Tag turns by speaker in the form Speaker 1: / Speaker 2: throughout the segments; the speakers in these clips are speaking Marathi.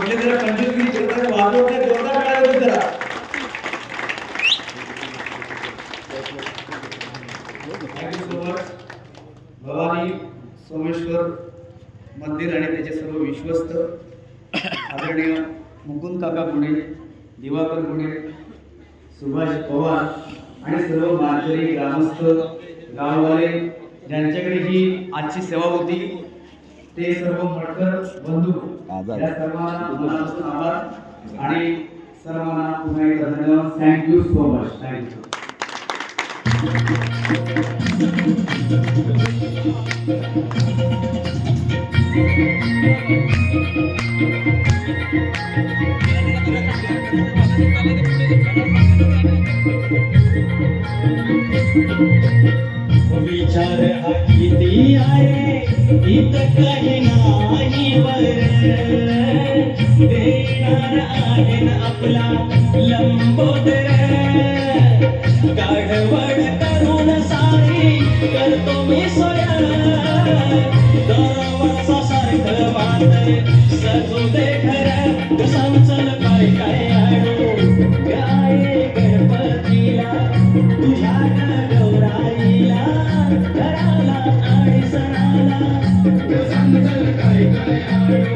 Speaker 1: म्हणजे जरा कंजूसगिरी करताना वाजवत जोरदार टाळ्या जरा. भवानी सोमेश्वर मंदिर आणि त्याचे सर्व विश्वस्त आदरणीय मुकुंद काका पुणे दिवाकर गुणे सुभाष पवार आणि सर्व मारकरी ग्रामस्थ गाववाले ज्यांच्याकडे ही आजची सेवा होती ते सर्व मटकर बंधू. या सर्वांना मनापासून आभार. आणि सर्वांना पुन्हा एकदा धन्यवाद. थँक्यू सो मच थँक्यू
Speaker 2: हा किती आहे काही नाही वर देणार आहे ना आपला लंबोदर करून सारी करतो मी सारखं वादळ सजू दे खरं काय काय काय गणपतीला तुझ्या गौराईला घराला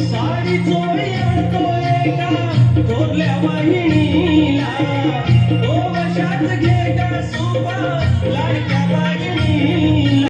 Speaker 2: साडी चोळी आणतोय का थोरल्या वाहिनीला. तो वशात घे का सोबा लाडक्या वाहिनीला